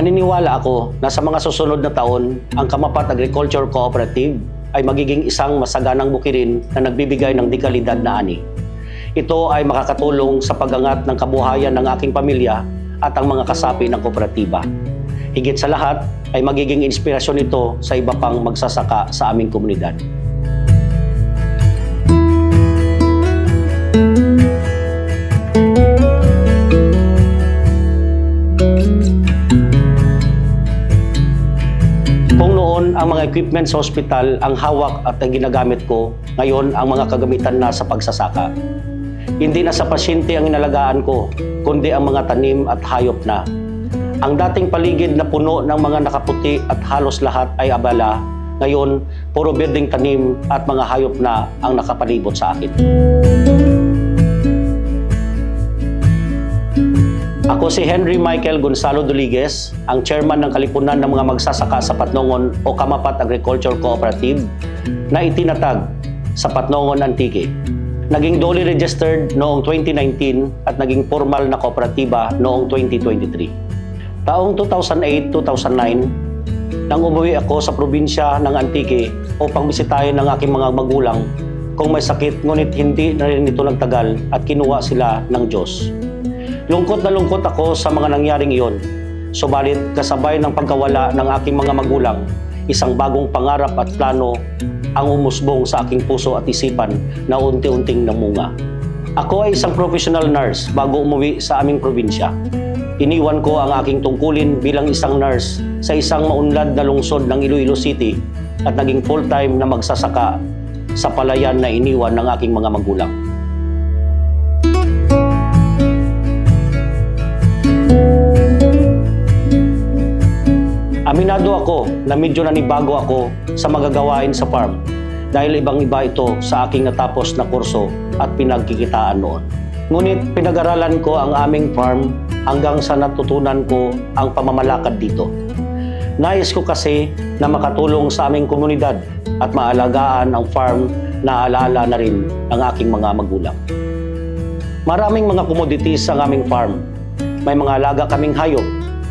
Naniniwala ako na sa mga susunod na taon, ang Kamapat Agriculture Cooperative ay magiging isang masaganang bukirin na nagbibigay ng dekalidad na ani. Ito ay makakatulong sa pagangat ng kabuhayan ng aking pamilya at ang mga kasapi ng kooperatiba. Higit sa lahat ay magiging inspirasyon ito sa iba pang magsasaka sa aming komunidad. Kung ang mga equipment sa ospital ang hawak at ang ginagamit ko, ngayon ang mga kagamitan na sa pagsasaka. Hindi na sa pasyente ang inalagaan ko, kundi ang mga tanim at hayop na. Ang dating paligid na puno ng mga nakaputi at halos lahat ay abala, ngayon puro berdeng tanim at mga hayop na ang nakapalibot sa akin. Ako si Henry Michael Gonzalo Doliguez, ang chairman ng Kalipunan ng mga Magsasaka sa Patnongon o Kamapat Agriculture Cooperative na itinatag sa Patnongon Antique. Naging duly registered noong 2019 at naging formal na kooperatiba noong 2023. Taong 2008-2009, nang umuwi ako sa probinsya ng Antique upang bisitahin ng aking mga magulang kung may sakit ngunit hindi na rin ito nagtagal at kinuha sila ng Diyos. Lungkot na lungkot ako sa mga nangyaring iyon. Subalit kasabay ng pagkawala ng aking mga magulang, isang bagong pangarap at plano ang umusbong sa aking puso at isipan na unti-unting namunga. Ako ay isang professional nurse bago umuwi sa aming probinsya. Iniwan ko ang aking tungkulin bilang isang nurse sa isang maunlad na lungsod ng Iloilo City at naging full-time na magsasaka sa palayan na iniwan ng aking mga magulang. Aminado ako na medyo nanibago ako sa magagawain sa farm dahil ibang-iba ito sa aking natapos na kurso at pinagkikitaan noon. Ngunit pinag-aralan ko ang aming farm hanggang sa natutunan ko ang pamamalakad dito. Nais ko kasi na makatulong sa aming komunidad at maalagaan ang farm na alaala na rin ng aking mga magulang. Maraming mga commodities ang aming farm. May mga alaga kaming hayop,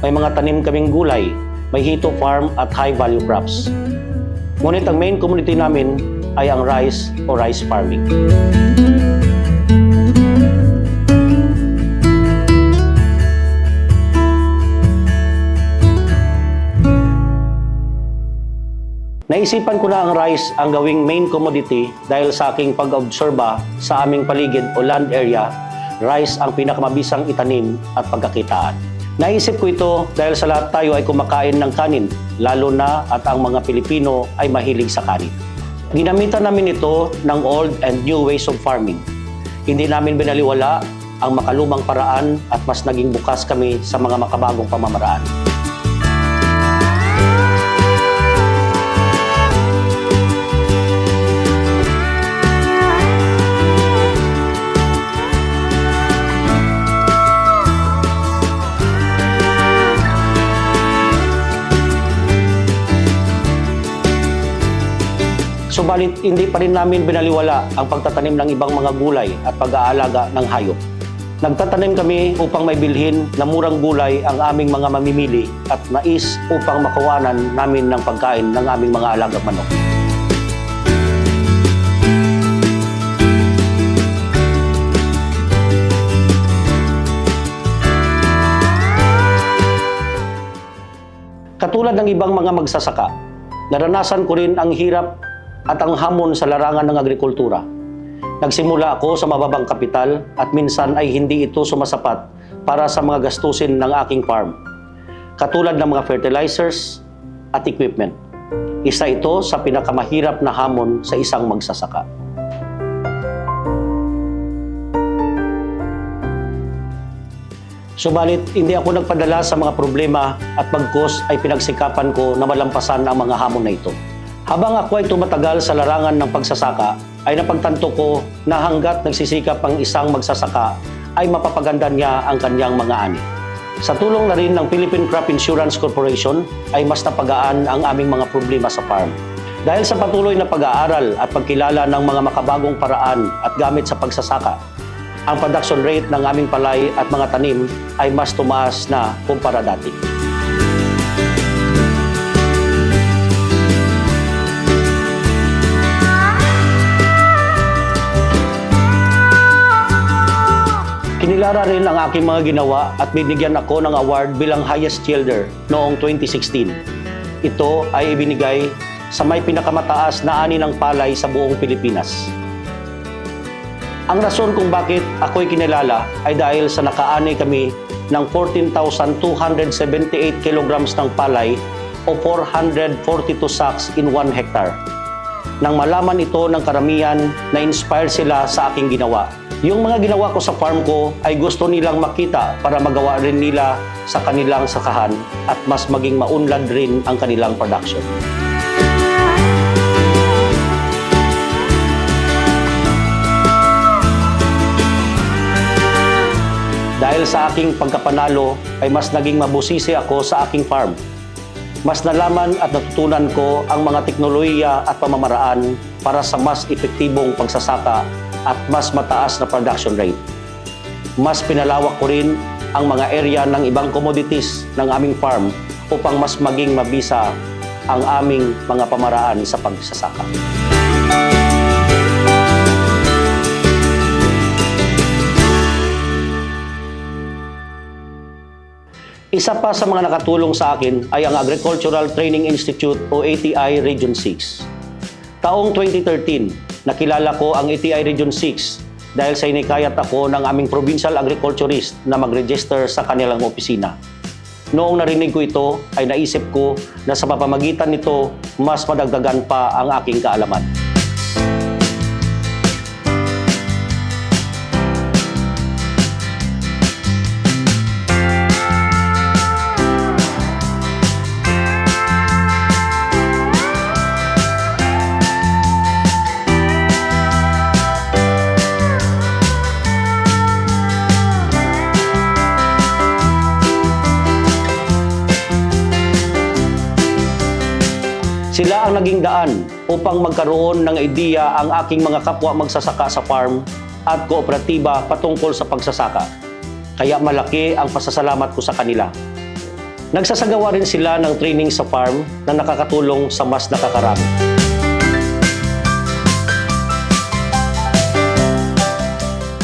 may mga tanim kaming gulay, may hito farm at high value crops. Ngunit ang main community namin ay ang rice o rice farming. Naisipan ko na ang rice ang gawing main commodity dahil sa aking pag-obserba sa aming paligid o land area, rice ang pinakamabisang itanim at pagkakitaan. Naisip ko ito dahil sa lahat tayo ay kumakain ng kanin, lalo na at ang mga Pilipino ay mahilig sa kanin. Ginamitan namin ito ng old and new ways of farming. Hindi namin binaliwala ang makalumang paraan at mas naging bukas kami sa mga makabagong pamamaraan. Subalit hindi pa rin namin binaliwala ang pagtatanim ng ibang mga gulay at pag-aalaga ng hayop. Nagtatanim kami upang may bilhin na murang gulay ang aming mga mamimili at nais upang makawanan namin ng pagkain ng aming mga alagang manok. Katulad ng ibang mga magsasaka, naranasan ko rin ang hirap at ang hamon sa larangan ng agrikultura. Nagsimula ako sa mababang kapital at minsan ay hindi ito sumasapat para sa mga gastusin ng aking farm. Katulad ng mga fertilizers at equipment. Isa ito sa pinakamahirap na hamon sa isang magsasaka. Subalit, hindi ako nagpadala sa mga problema at bagkos ay pinagsikapan ko na malampasan ang mga hamon na ito. Habang ako ay tumatagal sa larangan ng pagsasaka, ay napagtanto ko na hanggat nagsisikap ang isang magsasaka, ay mapapaganda niya ang kanyang mga ani. Sa tulong na rin ng Philippine Crop Insurance Corporation ay mas napagaan ang aming mga problema sa farm. Dahil sa patuloy na pag-aaral at pagkilala ng mga makabagong paraan at gamit sa pagsasaka, ang production rate ng aming palay at mga tanim ay mas tumaas na kumpara dati. Kinilara rin ang aking mga ginawa at binigyan ako ng award bilang highest yielder noong 2016. Ito ay ibinigay sa may pinakamataas na ani ng palay sa buong Pilipinas. Ang rason kung bakit ako'y kinilala ay dahil sa nakaani kami ng 14,278 kilograms ng palay o 442 sacks in 1 hectare. Nang malaman ito ng karamihan, na-inspire sila sa aking ginawa. Yung mga ginawa ko sa farm ko ay gusto nilang makita para magawa rin nila sa kanilang sakahan at mas maging maunlad rin ang kanilang production. Dahil sa aking pagkapanalo ay mas naging mabusisi ako sa aking farm. Mas nalaman at natutunan ko ang mga teknolohiya at pamamaraan para sa mas epektibong pagsasaka at mas mataas na production rate. Mas pinalawak ko rin ang mga area ng ibang commodities ng aming farm upang mas maging mabisa ang aming mga pamaraan sa pagsasaka. Isa pa sa mga nakatulong sa akin ay ang Agricultural Training Institute o ATI Region 6. Taong 2013, nakilala ko ang ATI Region 6 dahil sa inikayat ako ng aming provincial agriculturist na mag-register sa kanilang opisina. Noong narinig ko ito, ay naisip ko na sa papamagitan nito, mas madagdagan pa ang aking kaalaman. Sila ang naging daan upang magkaroon ng ideya ang aking mga kapwa magsasaka sa farm at kooperatiba patungkol sa pagsasaka. Kaya malaki ang pasasalamat ko sa kanila. Nagsasagawa rin sila ng training sa farm na nakakatulong sa mas nakakarami.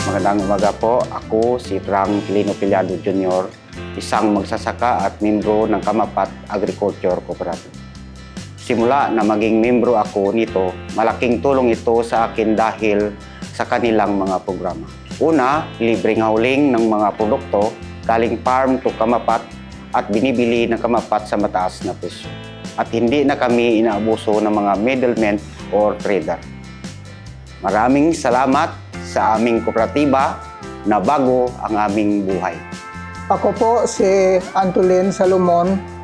Magandang umaga po. Ako si Frank Lino Piliado Jr., isang magsasaka at membro ng Kamapat Agriculture Cooperative. Simula na maging membro ako nito, malaking tulong ito sa akin dahil sa kanilang mga programa. Una, libreng hauling ng mga produkto galing farm to Kamapat at binibili ng Kamapat sa mataas na presyo. At hindi na kami inaabuso ng mga middlemen or trader. Maraming salamat sa aming kooperatiba na bago ang aming buhay. Ako po si Antolin Salomon,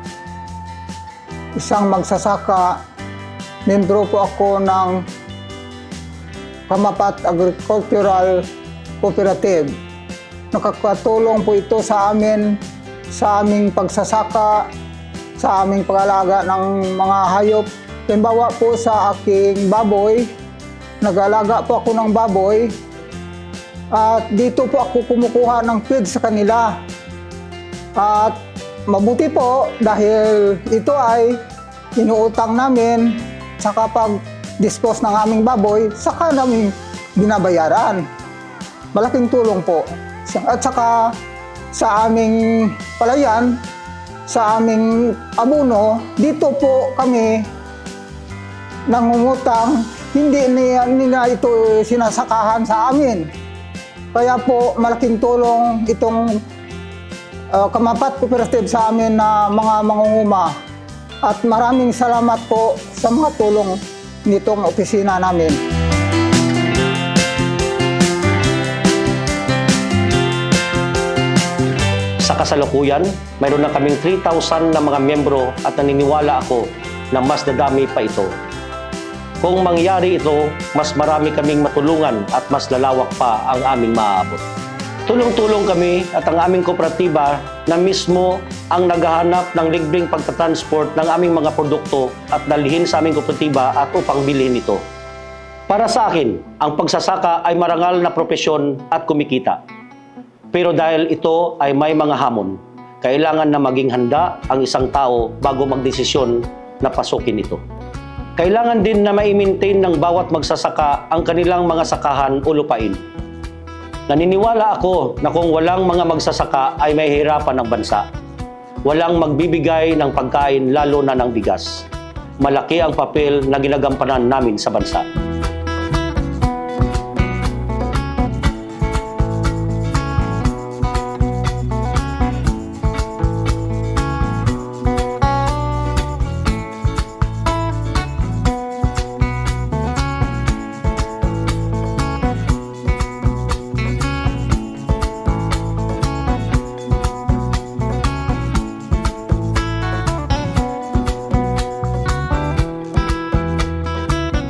isang magsasaka. Membro po ako ng Kamapat Agricultural Cooperative. Nakakatulong po ito sa amin sa aming pagsasaka, sa aming pag-alaga ng mga hayop. Halimbawa po sa aking baboy, nag-alaga po ako ng baboy, at dito po ako kumukuha ng feed sa kanila. At mabuti po dahil ito ay inuutang namin sa kapag dispose ng aming baboy, saka namin binabayaran. Malaking tulong po. At saka sa aming palayan, sa aming abuno, dito po kami nangungutang, hindi niya, nila ito sinasakahan sa amin. Kaya po malaking tulong itong uh, Kamapat Cooperative sa amin na mga mangunguma. At maraming salamat po sa mga tulong nitong opisina namin. Sa kasalukuyan, mayroon na kaming 3,000 na mga miyembro at naniniwala ako na mas dadami pa ito. Kung mangyari ito, mas marami kaming matulungan at mas lalawak pa ang aming maaabot. Tulong-tulong kami at ang aming kooperatiba na mismo ang naghahanap ng libreng pagtatransport ng aming mga produkto at dalhin sa aming kooperatiba at upang bilhin ito. Para sa akin, ang pagsasaka ay marangal na propesyon at kumikita. Pero dahil ito ay may mga hamon, kailangan na maging handa ang isang tao bago magdesisyon na pasukin ito. Kailangan din na ma-maintain ng bawat magsasaka ang kanilang mga sakahan o lupain. Naniniwala ako na kung walang mga magsasaka ay may hirapan ang bansa. Walang magbibigay ng pagkain lalo na ng bigas. Malaki ang papel na ginagampanan namin sa bansa.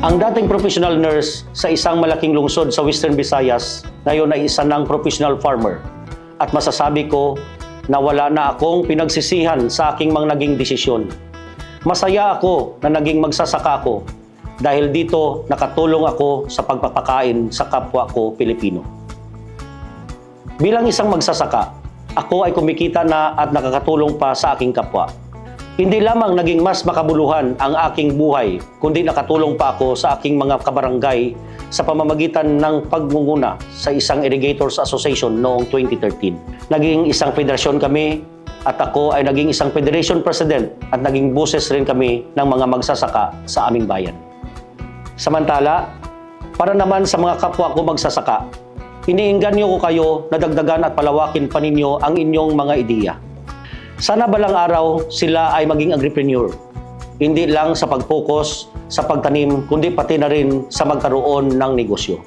Ang dating professional nurse sa isang malaking lungsod sa Western Visayas, ngayon ay isa ng professional farmer. At masasabi ko na wala na akong pinagsisihan sa aking mga naging desisyon. Masaya ako na naging magsasaka ako dahil dito nakatulong ako sa pagpapakain sa kapwa ko Pilipino. Bilang isang magsasaka, ako ay kumikita na at nakakatulong pa sa aking kapwa. Hindi lamang naging mas makabuluhan ang aking buhay, kundi nakatulong pa ako sa aking mga kabarangay sa pamamagitan ng pagmunguna sa isang Irrigators Association noong 2013. Naging isang federasyon kami at ako ay naging isang federation president at naging boses rin kami ng mga magsasaka sa aming bayan. Samantala, para naman sa mga kapwa ko magsasaka, iniinganyo ko kayo na dagdagan at palawakin pa ninyo ang inyong mga ideya. Sana balang araw sila ay maging agripreneur. Hindi lang sa pag-focus sa pagtanim, kundi pati na rin sa magkaroon ng negosyo.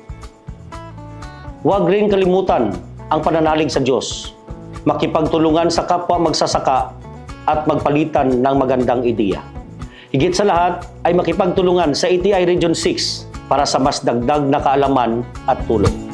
Huwag rin kalimutan ang pananalig sa Diyos, makipagtulungan sa kapwa magsasaka at magpalitan ng magandang ideya. Higit sa lahat ay makipagtulungan sa ATI Region 6 para sa mas dagdag na kaalaman at tulong.